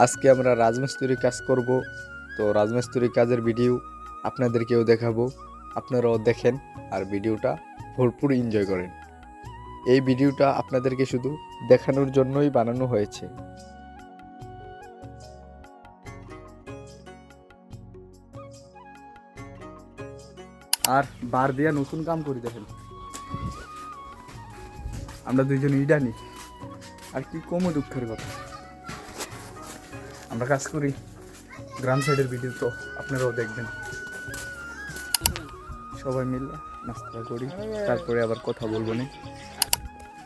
আজকে আমরা রাজমিস্ত্রির কাজ করব। তো রাজমিস্ত্রির কাজের ভিডিও আপনাদেরকেও দেখাবো। আপনারাও দেখেন আর ভিডিওটা ভরপুর এনজয় করেন। এই ভিডিওটা আপনাদেরকে শুধু দেখানোর জন্যই বানানো হয়েছে। আর বার দিয়া নতুন কাম করি দেখেন। আমরা দুইজন ইডানি আর কি কমও দুঃখের কথা। আমরা কাজ করি। গ্রাম সাইডের ভিডিও তো আপনারাও দেখবেন। সবাই মিলে নাস্তা করি তারপরে আবার কথা বলব না।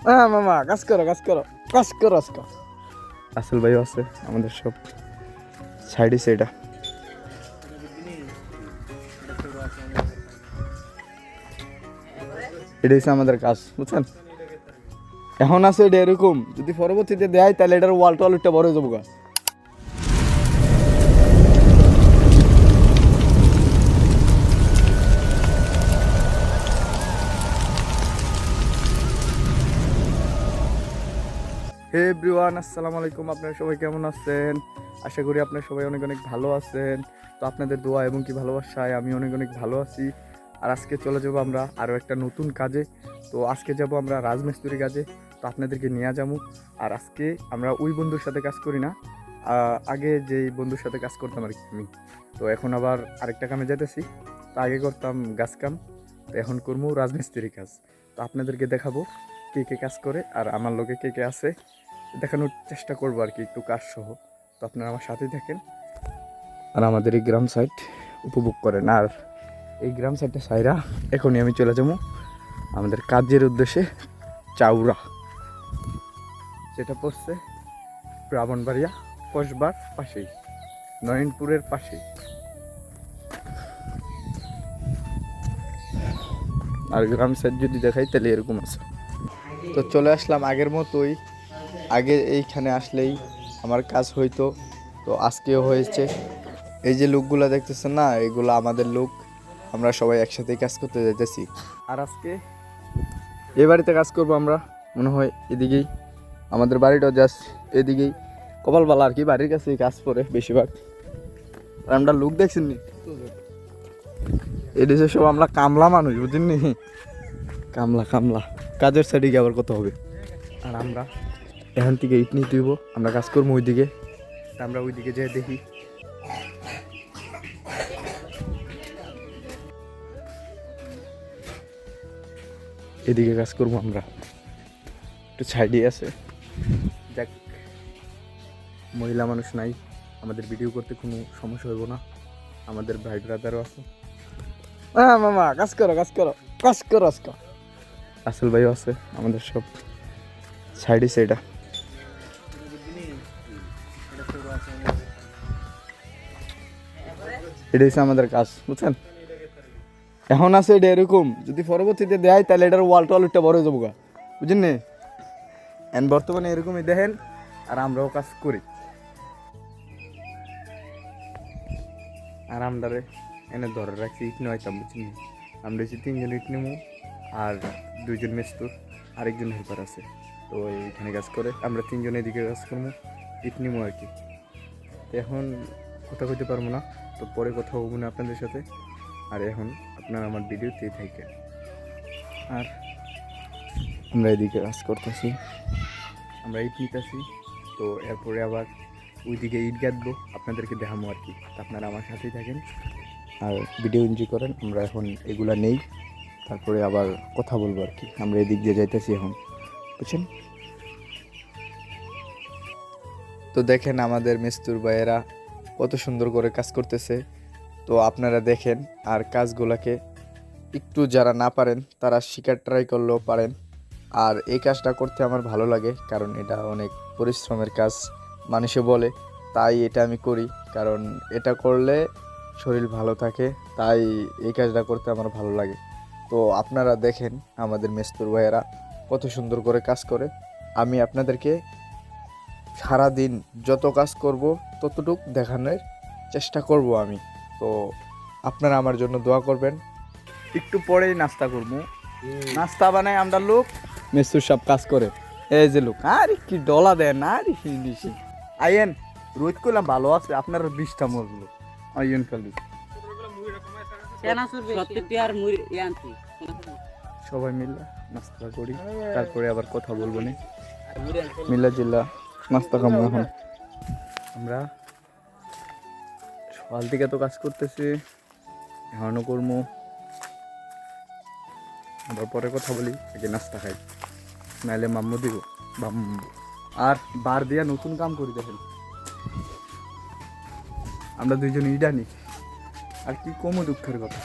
হ্যাঁ মামা কাজ করো কাজ করো কাজ করো আজকে। আসল ভাইও আছে আমাদের সব সাইডে সাইডা। এটা হচ্ছে আমাদের কাজ বুঝছেন? এখন আছে এটা এরকম যদি পরবর্তীতে দেয় তাহলে এটার ওয়াল টোয়াল বড় হয়ে যাব হে এভরিওয়ান, আসসালামু আলাইকুম। আপনারা সবাই কেমন আছেন? আশা করি আপনারা সবাই অনেক অনেক ভালো আছেন। তো আপনাদের দোয়া এবং কি ভালোবাসায় আমি অনেক অনেক ভালো আছি। আর আজকে চলে যাব আমরা আরও একটা নতুন কাজে। তো আজকে যাব আমরা রাজমিস্ত্রি কাজে। তো আপনাদেরকে নিয়ে যাব। আর আজকে আমরা ওই বন্ধুর সাথে কাজ করি না। আগে যেই বন্ধুর সাথে কাজ করতাম আর কি আমি। তো এখন আবার আরেকটা কামে যেতেছি তো আগে করতাম গাছ কাম। তো এখন করব রাজমিস্ত্রি কাজ। তো আপনাদেরকে দেখাবো কে কে কাজ করে আর আমার লোকে কে কে আছে। দেখানোর চেষ্টা করব আর কি, একটু কাজ সহ। তো আপনারা আমার সাথেই থাকেন আর আমাদের এই গ্রাম সাইড উপভোগ করেন। আর এই গ্রাম সাইডটা সাইরা, এখনই আমি চলে যাব আমাদের কাজের উদ্দেশ্যে চাউরা, যেটা পড়ছে ব্রাহ্মণবাড়িয়া, কসবার পাশেই, নয়নপুরের পাশেই। আর গ্রাম সাইড যদি দেখাই, তাহলে এরকম আছে। তো চলে আসলাম আগের মতোই আগে এইখানে আসলেই আমার কাজ হইতো, তো আজকেও হয়েছে। এই যে লোকগুলো দেখতেছেন না, এগুলো আমাদের লোক আমরা সবাই একসাথে কাজ করতে যাইতেছি। আর আজকে এ বাড়িতে কাজ করব আমরা, মনে হয় এদিকেই। আমাদের বাড়িটা জাস্ট এদিকেই। কপালবালা আর কি, বাড়ির কাছে কাজ করে বেশিরভাগ। আমরা লোক দেখছেন নি এই দেশে সব আমরা কামলা মানুষ বুঝছেন নি কামলা কামলা। কাজের সাইডে আবার কত হবে? আর আমরা এখান থেকে ইট নিয়ে তুইব আমরা কাজ করব ওইদিকে। আমরা ওইদিকে যেয়ে দেখি। এদিকে কাজ করব আমরা। একটু সাইডে আছে। দেখ মহিলা মানুষ নাই। আমাদের ভিডিও করতে কোনো সমস্যা হইব না। আমাদের ভাই ব্রাদারও আছে। হ্যাঁ মামা কাজ করো কাজ করো কাজ করো আজকে। আসল ভাইও আছে আমাদের সব সাইডে সাইডা এটা হচ্ছে আমাদের কাজ, বুঝছেন? এখন আছে এটা এরকম, যদি পরবর্তীতে দেয়, তাহলে এটার ওয়াল টোয়াল একটা বড় হয়ে যাব গা। বুঝছেন নে? এখন বর্তমানে এরকমই দেখেন, আর আমরাও কাজ করি। আর আমরা এনে ধরে রাখছি, ইট নয়তাম বুঝছেন আমরা হচ্ছে তিনজন ইট নেব আর দুইজন মেস্তুর, আরেকজন হেল্পার আছে। তো এইখানে কাজ করে, আমরা তিনজন এদিকে কাজ করব ইট নিবো আর কি। এখন কথা কইতে পারব না। তো পরে কথা হব না আপনাদের সাথে। আর এখন আপনারা আমার ভিডিওতেই থাকে আর আমরা এদিকে কাজ করতেছি। আমরা ইট নিতেছি তো এরপরে আবার ওইদিকে ইট গাঁথবো আপনাদেরকে দেখাবো আর কি। আপনারা আমার সাথেই থাকেন। আর ভিডিও এনজয় করেন। আমরা এখন এগুলা নেই। তারপরে আবার কথা বলব আর কি। আমরা এদিক দিয়ে যাইতেছি এখন। বুঝছেন? তো দেখেন আমাদের মিস্তুর ভাইয়েরা কত সুন্দর করে কাজ করতেছে। তো আপনারা দেখেন আর কাজগুলোকে একটু যারা না পারেন, তারা শিকার ট্রাই করলেও পারেন। আর এই কাজটা করতে আমার ভালো লাগে, কারণ এটা অনেক পরিশ্রমের কাজ, মানুষে বলে, তাই এটা আমি করি। কারণ এটা করলে শরীর ভালো থাকে, তাই এই কাজটা করতে আমার ভালো লাগে। তো আপনারা দেখেন আমাদের মেস্তুর ভাইয়েরা কত সুন্দর করে কাজ করে। আমি আপনাদেরকে সারা দিন যত কাজ করব ততটুক দেখানোর চেষ্টা করব আমি। তো আপনারা আমার জন্য দোয়া করবেন। একটু পরেই নাস্তা করব। নাস্তা বানাই আমরা লোক। মেস্তুর সব কাজ করে। এই যে লোক আর কি ডলা দেন আরে হিন্দিসে আইয়েন রোদ করলাম ভালো আছে আপনার বিষটা মরলো আইন খালি। সবাই মিলে নাস্তা করি তারপরে আবার কথা বলব নি। মুড়ি মিলা জিল্লা নাস্তা খাব এখন। আমরা সকাল থেকে তো কাজ করতেছি এখনও করব। আবার পরে কথা বলি, আগে নাস্তা খাই। নাইলে মাম্মু দিব বাম্মু আর বার দিয়া নতুন কাম করি দেখেন। আমরা দুইজন ইডানি আর কি কমও দুঃখের কথা।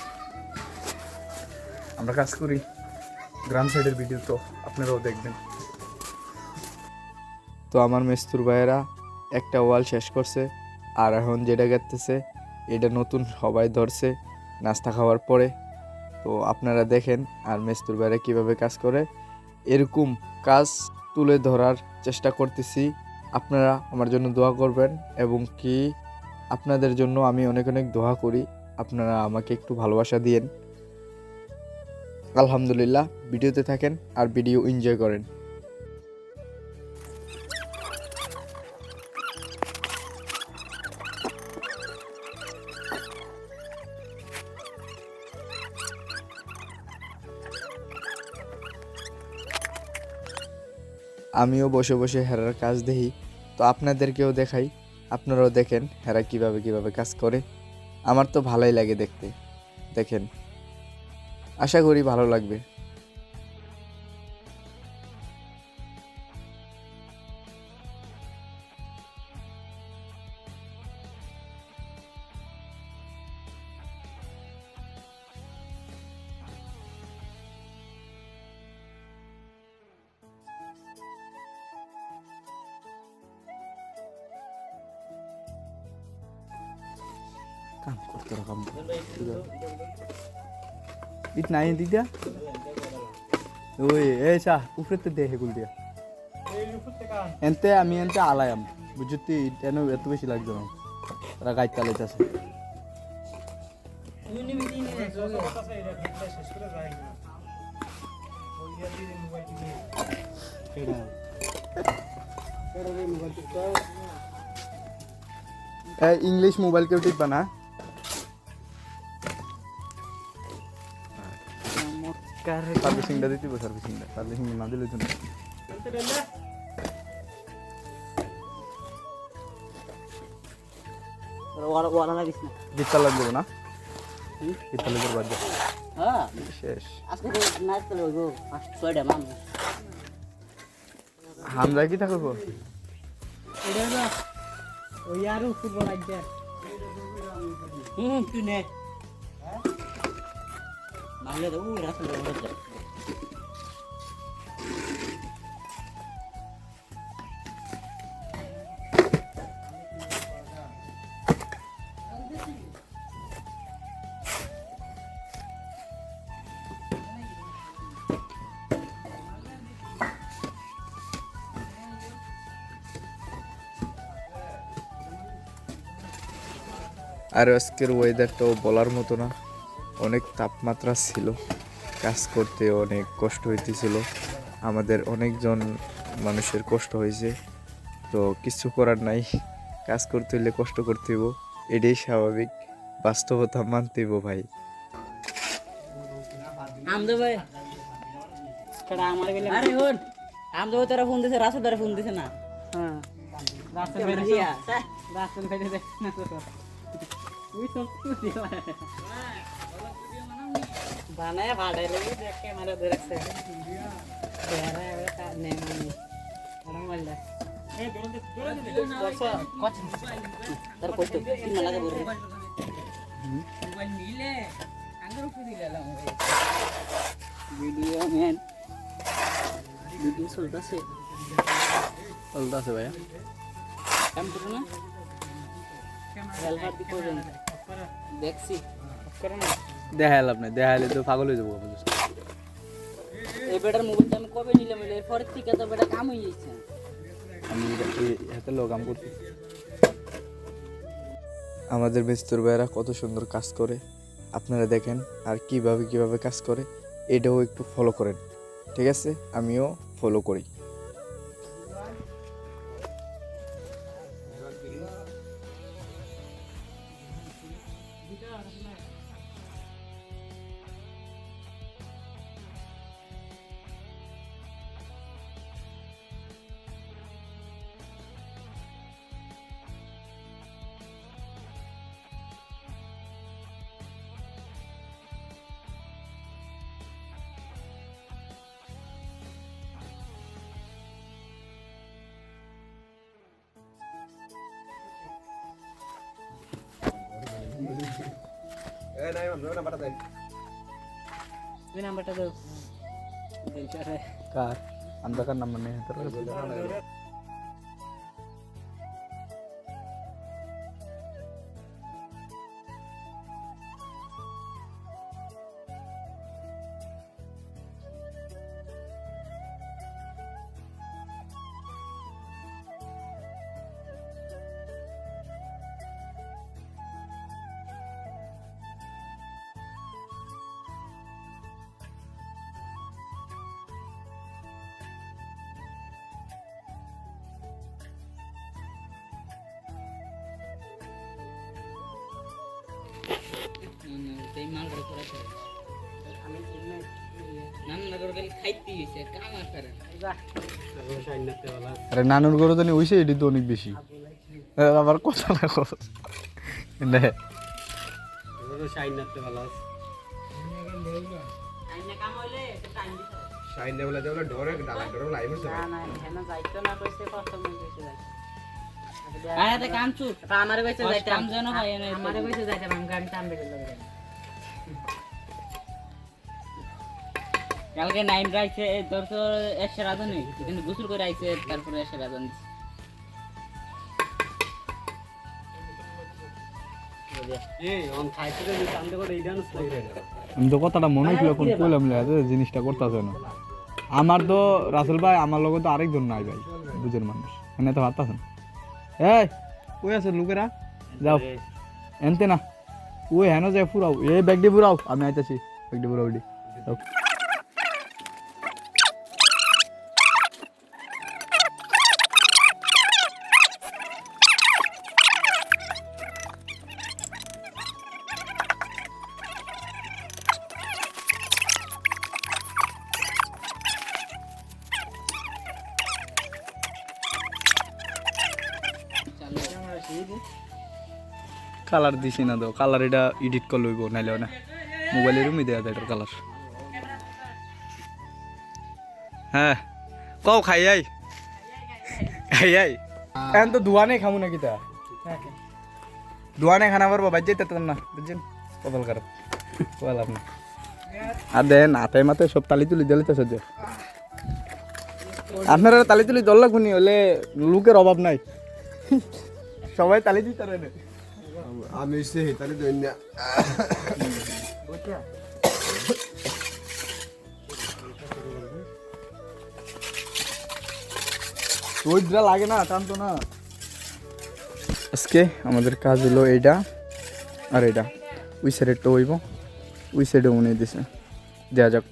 আমরা কাজ করি। গ্রাম সাইডের ভিডিও তো আপনারাও দেখবেন। তো আমার মেস্তুর ভাইয়েরা, একটা ওয়াল শেষ করছে, আর এখন যেটা গেতেছে, এটা নতুন সবাই ধরছে নাস্তা খাওয়ার পরে। তো আপনারা দেখেন আর মেস্তুর ভাইয়েরা কীভাবে কাজ করে। এরকম কাজ তুলে ধরার চেষ্টা করতেছি। আপনারা আমার জন্য দোয়া করবেন এবং কি আপনাদের জন্য আমি অনেক অনেক দোয়া করি। আপনারা আমাকে একটু ভালোবাসা দিয়েন। আলহামদুলিল্লাহ, ভিডিওতে থাকেন আর ভিডিও এনজয় করেন। আমিও বসে বসে হেরার কাজ দেখি। তো আপনাদেরকেও দেখাই, আপনারাও দেখেন হেরা কীভাবে কীভাবে কাজ করে। আমার তো ভালোই লাগে দেখতে। দেখেন। আশা করি ভালো লাগবে। কাম করতে কাম ইট নাই দিদা? ওই এ চা উপরে দে হেগুল দিয়া এনতে আমি এনতে আলায়াম। বুঝতি এন এত বেশি লাগবে না। তারা গাইড চালাইতেছে ইংলিশ মোবাইল কেউ টিপবা না? সার্ভিসিংটা দিতে হবে সার্ভিসিংটা সার্ভিসিং না দিলে না না। হ্যাঁ তো মানুষ হামজা কি থাকব ওই আরও ফুটবল লাগবে হুম তুই নে নাহলে তো ওই রাস্তা যায় আর আজকের ওয়েদারটাও বলার মতো না। অনেক তাপমাত্রা ছিল। কাজ করতে অনেক কষ্ট হইতেছিল। আমাদের অনেকজন মানুষের কষ্ট হয়েছে তো কিছু করার নাই। কাজ করতে হইলে কষ্ট করতে হইব। এটাই স্বাভাবিক। বাস্তবতা মানতে হইব ভাই। আমদো ভাই। কেডা আমার গেলে? আরে হন আমদো ভাই তোরা ফোন দিছে রাসু তোরা ফোন দিছে না? হ্যাঁ। বেরে দিয়া রাসু বেরে দে না তো ওই সব তুই বানায় ভাড়ে লেগে দেখ ক্যামেরা ধরে রাখছে ক্যামেরা এবারে কা নে মানে ওরম বললা তার কষ্ট তিন লাগে বলে ভিডিও ম্যান ভিডিও চলতেছে চলতেছে ভাইয়া কাম করো না হেলমেট দিয়ে করবেন দেখছি দেখাইল তো পাগল হয়ে যাব এই বেটার মোবাইলটা আমি কবে নিলাম? এরপর থেকে তো বেটা কাম হয়ে যাচ্ছে। আমি হাতে করতে আমাদের মিস্তুর ভাইয়েরা কত সুন্দর কাজ করে। আপনারা দেখেন আর কীভাবে কীভাবে কাজ করে এটাও একটু ফলো করেন। ঠিক আছে? আমিও ফলো করি। Eh, naik, belum nampak tadi. Belum nampak tadi. Kar, anda kan namanya terus. Nanna করে গেলে খাইতে গেছে কাম আর করে আরে নানুর গরু তো হইছে এটি তো অনেক বেশি। আবার কথা না। কথা আমারে কাম যাইতে আমি গাড়ি টান কালকে নাইন রাইছে তোর তো এসে রাজন নেই কিন্তু গোসল করে আইছে তারপরে এসে রাজন আমি তো কথাটা মনে হইছিল কোন কইলাম জিনিসটা করতেছে না। আমার তো রাসেল ভাই আমার লগে তো আরেকজন নাই ভাই বুঝের মানুষ। এনে তো ভাবতাছেন এই কই আছে লোকেরা? যাও এনতে না। ওই হেন যায় ফুরাও এ ব্যাগটি ফুরাও আমি আইতাছি ব্যাগ দিয়ে ফুরাও কালার দিছি না তো, কালার এটা এডিট করে লইব নাইলেও না। মোবাইলের রুমই দেওয়া যায় কালার। হ্যাঁ কও, খাই, আই। খাই, আই। এখন তো দুয়ানে খামু নাকি তা? দুয়ানে খানা পারব বাজ যেতে না, বুঝছেন? কপাল খারাপ। কপাল আপনি। আর দেন, হাতে মাতে সব তালি তুলি দিলে তো সহ্য। আপনারা তালি তুলি দল লাগবনি হলে লোকের অভাব নাই। সবাই তালি দিতে আমি সে হেতালি দইনা রোদরা লাগে না টানতো না। আজকে আমাদের কাজ হলো এইটা আর এটা ওই সাইডেরটা হইব ওই সাইডে মনে দিছে। দেওয়া যাক।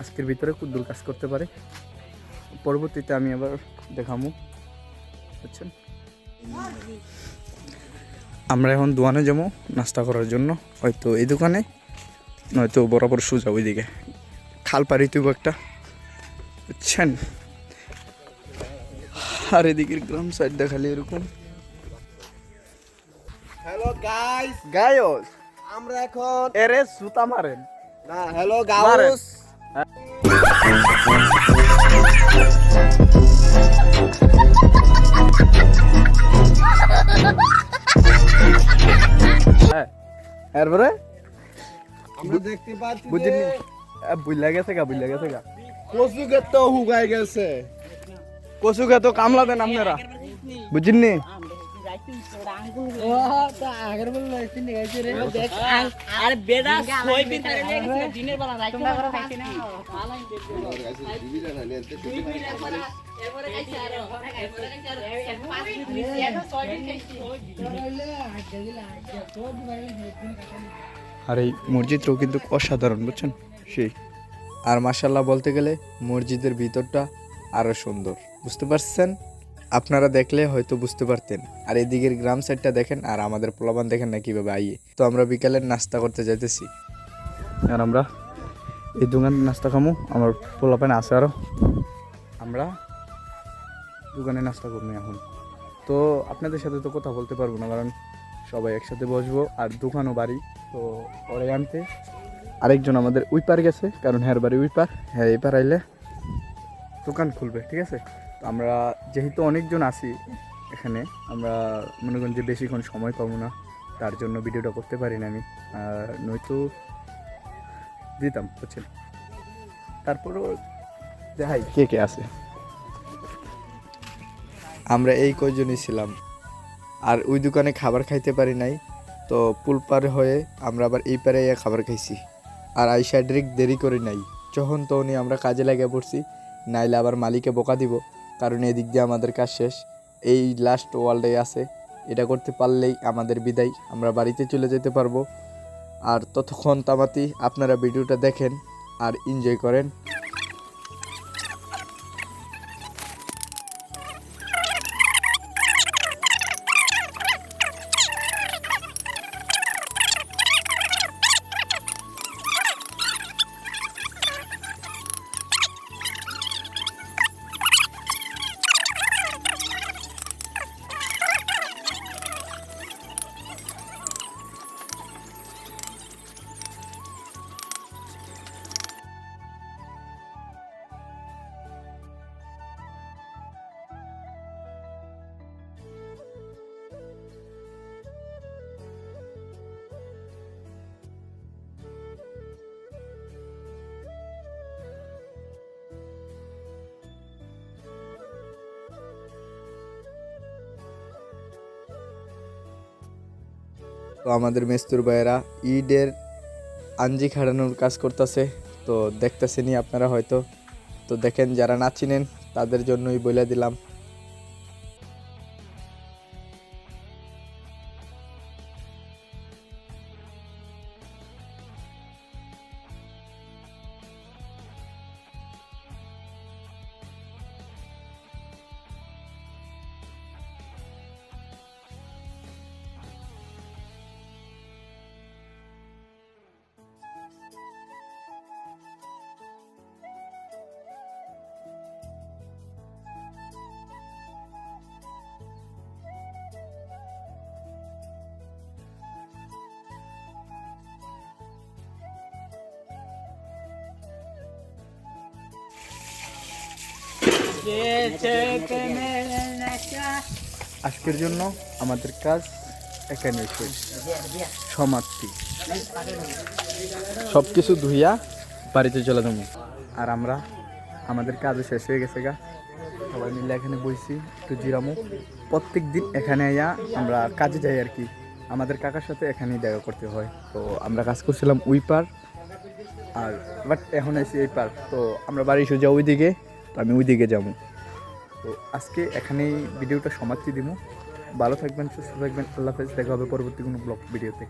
আজকের ভিতরে কুদ্দুর কাজ করতে পারে। পরবর্তীতে আমি আবার দেখামু। বুঝছেন? আমরা এখন দোকানে যাব নাস্তা করার জন্য। হয়তো এই দোকানে নয়তো বরাবর সোজা ওইদিকে। খাল পারি তুই একটা বুঝছেন? আর এদিকের গ্রাম সাইড দেখালে এরকম। হ্যালো গাইস গায়স আমরা এখন এরে সুতা মারেন। না হ্যালো মারেন। গাউস। হ্যাঁ এরপরে আমরা দেখতে পাচ্ছি বুঝিনি যে বুঝলা গেছে গা বুঝলা গেছে গা কচু তো হুগাই গেছে কচু তো কামলা দেন আপনারা বুঝিনি আরে এই মসজিদটাও কিন্তু অসাধারণ বুঝছেন? সেই। আর মাসাল্লাহ বলতে গেলে মসজিদের ভিতরটা আরও সুন্দর বুঝতে পারছেন? আপনারা দেখলে হয়তো বুঝতে পারতেন। আর এদিকের গ্রাম সাইডটা দেখেন, আর আমাদের পোলাবান দেখেন না কীভাবে আইয়ে। তো আমরা বিকালের নাস্তা করতে যাইতেছি। আর আমরা এই দোকানে নাস্তা খামু, আমার পোলাপান আছে আরও আমরা দোকানে নাস্তা করব এখন। তো আপনাদের সাথে তো কথা বলতে পারব না, কারণ সবাই একসাথে বসবো, আর দোকানও বাড়ি, তো পরে আনতে। আরেকজন আমাদের ওই পার গেছে, কারণ হ্যার বাড়ি ওই পার হ্যাঁ এই পার আইলে দোকান খুলবে, ঠিক আছে? আমরা যেহেতু অনেকজন আছি এখানে আমরা মনে করেন যে বেশিক্ষণ সময় পাবো না তার জন্য ভিডিওটা করতে পারি না আমি। আর নয়তো দিতাম বুঝছেন? তারপরও দেখাই। কে কে আছে? আমরা এই কয়জনই ছিলাম। আর ওই দোকানে খাবার খাইতে পারি নাই তো পুল পার হয়ে আমরা আবার এই পারে খাবার খাইছি। আর আইসা ডিরেক্ট দেরি করি নাই। যখন তখনই আমরা কাজে লাগিয়ে পড়ছি নাইলে আবার মালিকে বোকা দিব। কারণ এদিক দিয়ে আমাদের কাজ শেষ। এই লাস্ট ওয়ার্ল্ডে আছে। এটা করতে পারলেই আমাদের বিদায়। আমরা বাড়িতে চলে যেতে পারব। আর ততক্ষণ তামাতি, আপনারা ভিডিওটা দেখেন আর এনজয় করেন। তো আমাদের মেস্তুর ভাইয়েরা ঈদের আঞ্জি খাড়ানোর কাজ করতেছে, তো দেখতেছেনি আপনারা হয়তো। তো দেখেন যারা না চিনেন, তাদের জন্যই বলে দিলাম। আজকের জন্য আমাদের কাজ এখানে সমাপ্তি। সব কিছু ধুইয়া বাড়িতে চলে যাব। আর আমরা আমাদের কাজও শেষ হয়ে গেছে গা। সবাই মিলে এখানে বইছি, একটু জিরামো। প্রত্যেক দিন এখানে আইয়া আমরা কাজে যাই আর কি। আমাদের কাকার সাথে এখানেই দেখা করতে হয়। তো আমরা কাজ করছিলাম ওই পার। আর বাট এখন আইসি এই পার। তো আমরা বাড়ি সোজা ওই দিকে তো আমি ওই দিকে যাব। তো আজকে এখানেই ভিডিওটা সমাপ্তি দিব। ভালো থাকবেন, সুস্থ থাকবেন, আল্লাহ হাফেজ, দেখা হবে পরবর্তী কোনো ব্লগ ভিডিওতে।